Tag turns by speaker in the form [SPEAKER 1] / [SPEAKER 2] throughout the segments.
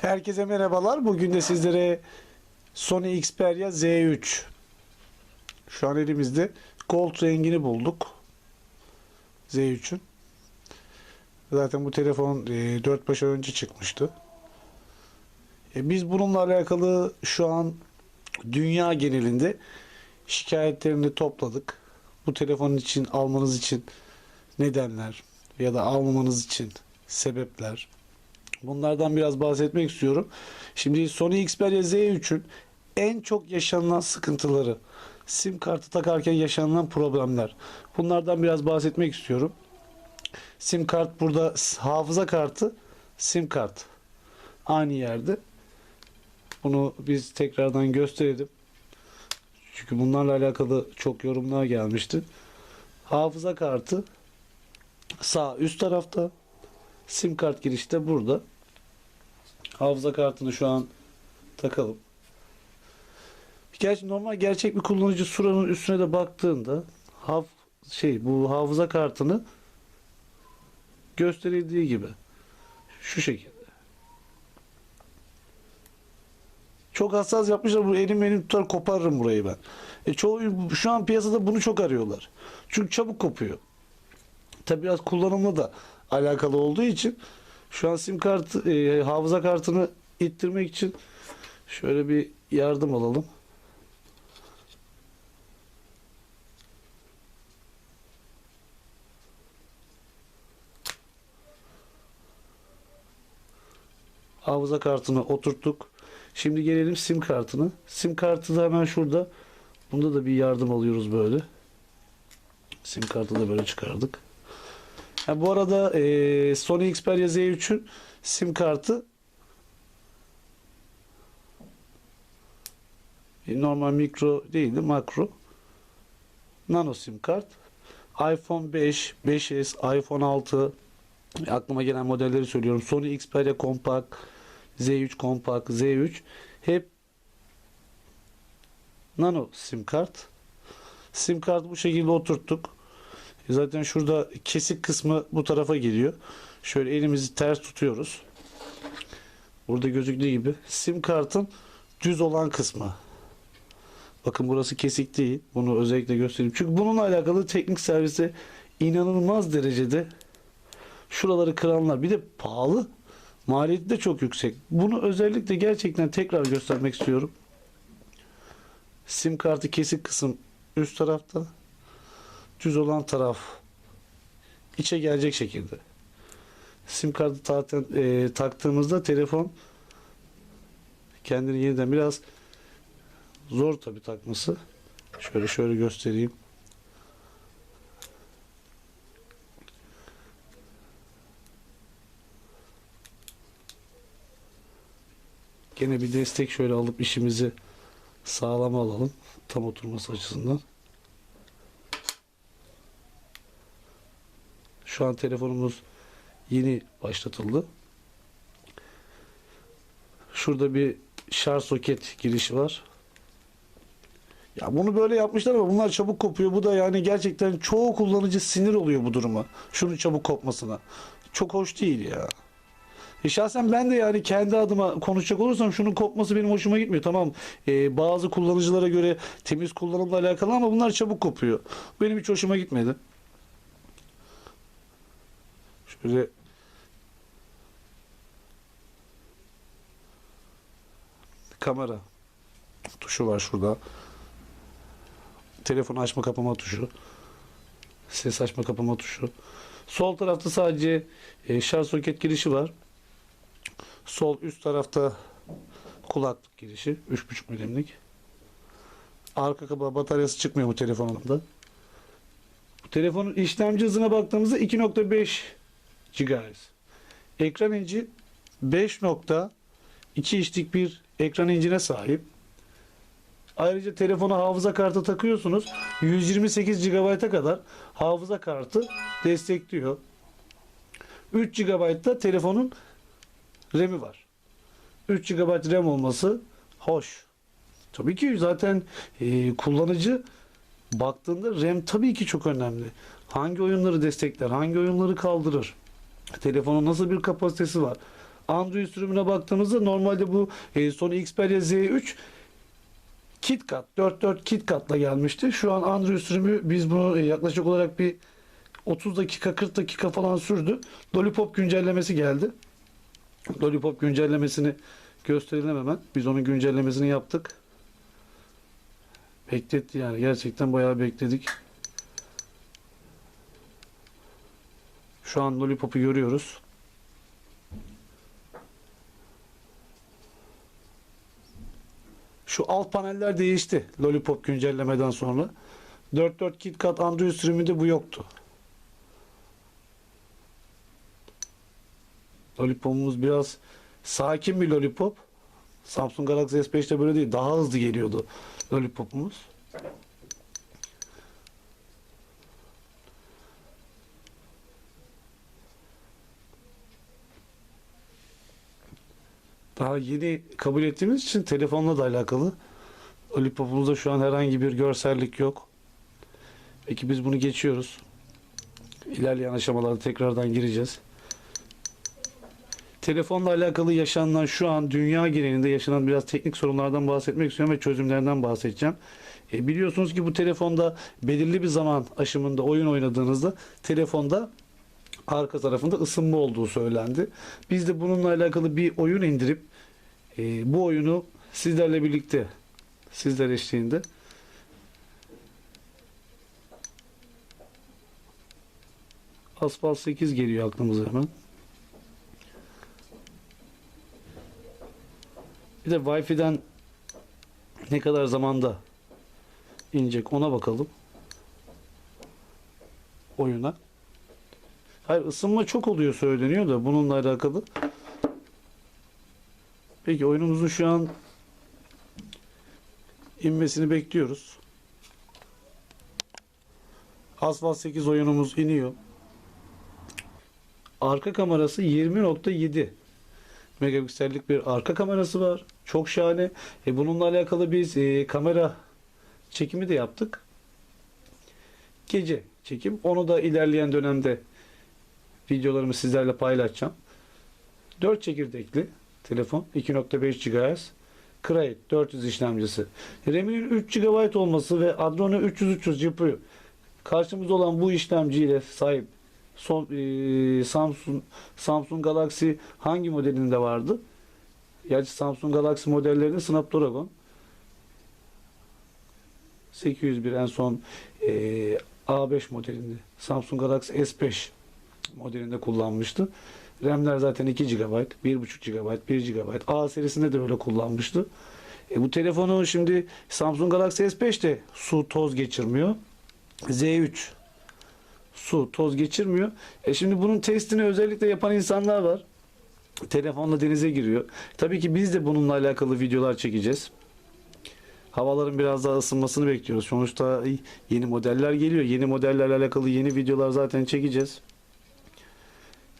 [SPEAKER 1] Herkese merhabalar. Bugün de sizlere Sony Xperia Z3. Şu an elimizde gold rengini bulduk. Z3'ün. Zaten bu telefon e, 4 baş önce çıkmıştı. E, biz bununla alakalı şu an dünya genelinde şikayetlerini topladık. Bu telefonun için almanız için nedenler ya da almamanız için sebepler. Bunlardan biraz bahsetmek istiyorum. Şimdi Sony Xperia Z3'ün en çok yaşanılan sıkıntıları, sim kartı takarken yaşanılan problemler. Bunlardan biraz bahsetmek istiyorum. Sim kart burada hafıza kartı, sim kart aynı yerde. Bunu biz tekrardan gösterelim. Çünkü bunlarla alakalı çok yorumlar gelmişti. Hafıza kartı sağ üst tarafta. Sim kart girişi de burada. Hafıza kartını şu an takalım. Gerçi normal gerçek bir kullanıcı suranın üstüne de baktığında haf şey bu hafıza kartını gösterildiği gibi şu şekilde. Çok hassas yapmışlar. Bu elim elim tutar koparırım burayı ben. E çoğu şu an piyasada bunu çok arıyorlar. Çünkü çabuk kopuyor. Tabi biraz kullanımla da alakalı olduğu için şu an sim kartı e, hafıza kartını ittirmek için şöyle bir yardım alalım. Hafıza kartını oturttuk. Şimdi gelelim sim kartını. Sim kartı da hemen şurada. Bunda da bir yardım alıyoruz böyle. Sim kartı da böyle çıkardık. Ha, bu arada e, Sony Xperia Z3'ün sim kartı e, normal mikro değildi makro nano sim kart iPhone 5, 5s, iPhone 6 aklıma gelen modelleri söylüyorum. Sony Xperia Compact, Z3 Compact, Z3 hep nano sim kart. Sim kartı bu şekilde oturttuk. Zaten şurada kesik kısmı bu tarafa geliyor. Şöyle elimizi ters tutuyoruz. Burada gözüktüğü gibi sim kartın düz olan kısmı. Bakın burası kesik değil. Bunu özellikle göstereyim. Çünkü bununla alakalı teknik servise inanılmaz derecede şuraları kıranlar. Bir de pahalı. Maliyeti de çok yüksek. Bunu özellikle gerçekten tekrar göstermek istiyorum. Sim kartı kesik kısım üst tarafta düz olan taraf içe gelecek şekilde. Sim kartı zaten e, taktığımızda telefon kendini yeniden biraz zor tabi takması. Şöyle şöyle göstereyim. Gene bir destek şöyle alıp işimizi sağlam alalım. Tam oturması açısından. Şu an telefonumuz yeni başlatıldı. Şurada bir şarj soket girişi var. Ya bunu böyle yapmışlar ama bunlar çabuk kopuyor. Bu da yani gerçekten çoğu kullanıcı sinir oluyor bu duruma. Şunun çabuk kopmasına. Çok hoş değil ya. E şahsen ben de yani kendi adıma konuşacak olursam şunun kopması benim hoşuma gitmiyor. Tamam e, bazı kullanıcılara göre temiz kullanımla alakalı ama bunlar çabuk kopuyor. Benim hiç hoşuma gitmedi. Şöyle kamera tuşu var şurada. Telefon açma kapama tuşu. Ses açma kapama tuşu. Sol tarafta sadece e, şarj soket girişi var. Sol üst tarafta kulaklık girişi 3.5 milimlik. Arka kapağı bataryası çıkmıyor bu telefonumda. Bu telefonun işlemci hızına baktığımızda 2.5 GHz. Ekran inci 5.2 inçlik bir ekran incine sahip. Ayrıca telefona hafıza kartı takıyorsunuz. 128 GB'a kadar hafıza kartı destekliyor. 3 GB da telefonun RAM'i var. 3 GB RAM olması hoş. Tabii ki zaten e, kullanıcı baktığında RAM tabii ki çok önemli. Hangi oyunları destekler, hangi oyunları kaldırır? Telefonun nasıl bir kapasitesi var? Android sürümüne baktığımızda normalde bu e, Sony Xperia Z3 KitKat 4.4 KitKat'la gelmişti. Şu an Android sürümü biz bunu e, yaklaşık olarak bir 30 dakika 40 dakika falan sürdü. Lollipop güncellemesi geldi. Lollipop güncellemesini gösterelim hemen. Biz onun güncellemesini yaptık. Bekletti yani. Gerçekten bayağı bekledik. Şu an Lollipop'u görüyoruz. Şu alt paneller değişti Lollipop güncellemeden sonra. 4.4 KitKat Android sürümünde bu yoktu. Lollipop'umuz biraz sakin bir Lollipop. Samsung Galaxy S5'te böyle değil. Daha hızlı geliyordu Lollipop'umuz. Daha yeni kabul ettiğimiz için telefonla da alakalı. Lollipop'umuzda şu an herhangi bir görsellik yok. Peki biz bunu geçiyoruz. İlerleyen aşamalarda tekrardan gireceğiz. Telefonla alakalı yaşanan şu an dünya genelinde yaşanan biraz teknik sorunlardan bahsetmek istiyorum ve çözümlerinden bahsedeceğim. E, biliyorsunuz ki bu telefonda belirli bir zaman aşımında oyun oynadığınızda telefonda arka tarafında ısınma olduğu söylendi. Biz de bununla alakalı bir oyun indirip e, bu oyunu sizlerle birlikte sizler eşliğinde Asphalt 8 geliyor aklımıza hemen. Bir de Wi-Fi'den ne kadar zamanda inecek ona bakalım. Oyuna. Hayır ısınma çok oluyor söyleniyor da bununla alakalı. Peki oyunumuzun şu an inmesini bekliyoruz. Asphalt 8 oyunumuz iniyor. Arka kamerası 20.7 megapiksellik bir arka kamerası var. Çok şahane. E, bununla alakalı biz e, kamera çekimi de yaptık. Gece çekim. Onu da ilerleyen dönemde videolarımı sizlerle paylaşacağım. 4 çekirdekli telefon 2.5 GHz Cray 400 işlemcisi. RAM'inin 3 GB olması ve Adreno 300 GPU karşımızda olan bu işlemciyle sahip son e, Samsung Samsung Galaxy hangi modelinde vardı? Gerçi Samsung Galaxy modellerinde Snapdragon 801 en son e, A5 modelinde Samsung Galaxy S5 modelinde kullanmıştı. RAM'ler zaten 2 GB, 1.5 GB, 1 GB. A serisinde de öyle kullanmıştı. E, bu telefonu şimdi Samsung Galaxy S5 de su toz geçirmiyor. Z3 su toz geçirmiyor. E şimdi bunun testini özellikle yapan insanlar var. Telefonla denize giriyor. Tabii ki biz de bununla alakalı videolar çekeceğiz. Havaların biraz daha ısınmasını bekliyoruz. Sonuçta yeni modeller geliyor. Yeni modellerle alakalı yeni videolar zaten çekeceğiz.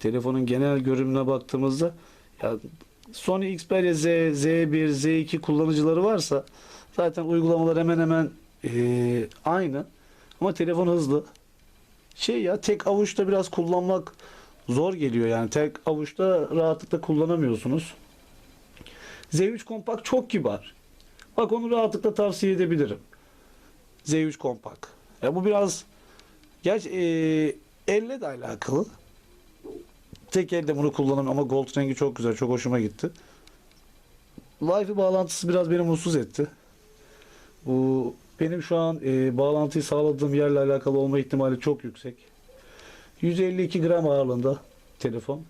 [SPEAKER 1] Telefonun genel görünümüne baktığımızda ya Sony Xperia Z, Z1, Z2 kullanıcıları varsa zaten uygulamalar hemen hemen eee, aynı. Ama telefon hızlı. Şey ya tek avuçta biraz kullanmak zor geliyor yani. Tek avuçta rahatlıkla kullanamıyorsunuz. Z3 Compact çok kibar. Bak onu rahatlıkla tavsiye edebilirim. Z3 Compact. Ya bu biraz geç e, elle de alakalı. Tek elde bunu kullanamıyorum ama gold rengi çok güzel. Çok hoşuma gitti. Wi-Fi bağlantısı biraz beni mutsuz etti. Bu benim şu an e, bağlantıyı sağladığım yerle alakalı olma ihtimali çok yüksek. 152 gram ağırlığında telefon.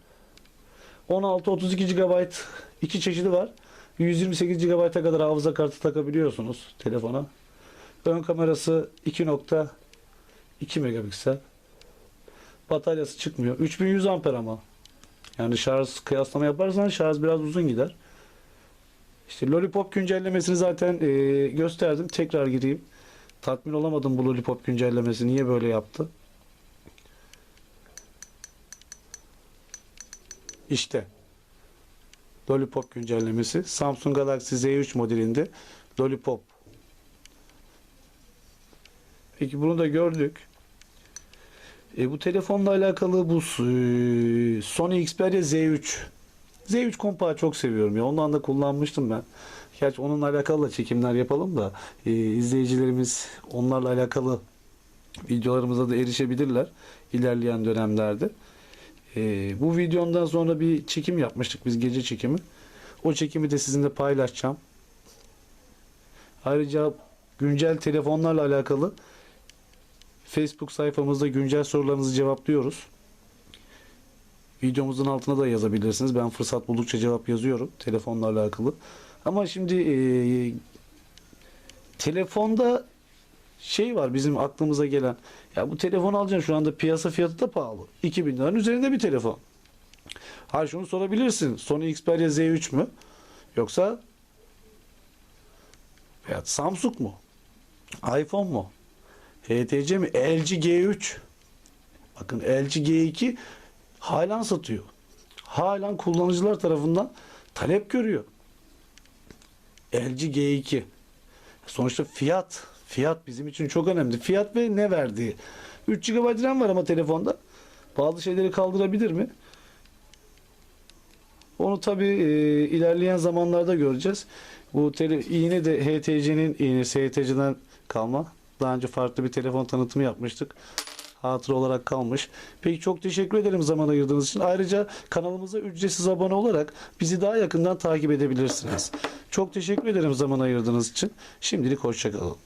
[SPEAKER 1] 16-32 GB iki çeşidi var. 128 GB'a kadar hafıza kartı takabiliyorsunuz telefona. Ön kamerası 2.2 megapiksel. Bataryası çıkmıyor. 3100 amper ama. Yani şarj kıyaslama yaparsan şarj biraz uzun gider. İşte Lollipop güncellemesini zaten e, gösterdim. Tekrar gireyim. Tatmin olamadım bu Lollipop güncellemesi. Niye böyle yaptı? İşte. Lollipop güncellemesi. Samsung Galaxy Z3 modelinde Lollipop. Peki bunu da gördük. E, bu telefonla alakalı bu e, Sony Xperia Z3 Z3 Compakt'ı çok seviyorum ya. Ondan da kullanmıştım ben. Gerçi onunla alakalı da çekimler yapalım da e, izleyicilerimiz onlarla alakalı videolarımıza da erişebilirler ilerleyen dönemlerde. E, bu videomdan sonra bir çekim yapmıştık biz gece çekimi. O çekimi de sizinle paylaşacağım. Ayrıca güncel telefonlarla alakalı Facebook sayfamızda güncel sorularınızı cevaplıyoruz. Videomuzun altına da yazabilirsiniz. Ben fırsat buldukça cevap yazıyorum telefonlarla alakalı. Ama şimdi e, telefonda şey var bizim aklımıza gelen. Ya bu telefon alacaksın şu anda piyasa fiyatı da pahalı. 2000 liranın üzerinde bir telefon. Ha şunu sorabilirsin. Sony Xperia Z3 mü? Yoksa veya Samsung mu? iPhone mu? HTC mi? LG G3. Bakın LG G2 halen satıyor. Halen kullanıcılar tarafından talep görüyor. LG G2. Sonuçta fiyat. Fiyat bizim için çok önemli. Fiyat ve ne verdiği. 3 GB RAM var ama telefonda. Bazı şeyleri kaldırabilir mi? Onu tabi ilerleyen zamanlarda göreceğiz. Bu tele, iğne de HTC'nin iğnesi HTC'den kalma. Daha önce farklı bir telefon tanıtımı yapmıştık. Hatıra olarak kalmış. Peki çok teşekkür ederim zaman ayırdığınız için. Ayrıca kanalımıza ücretsiz abone olarak bizi daha yakından takip edebilirsiniz. Çok teşekkür ederim zaman ayırdığınız için. Şimdilik hoşçakalın.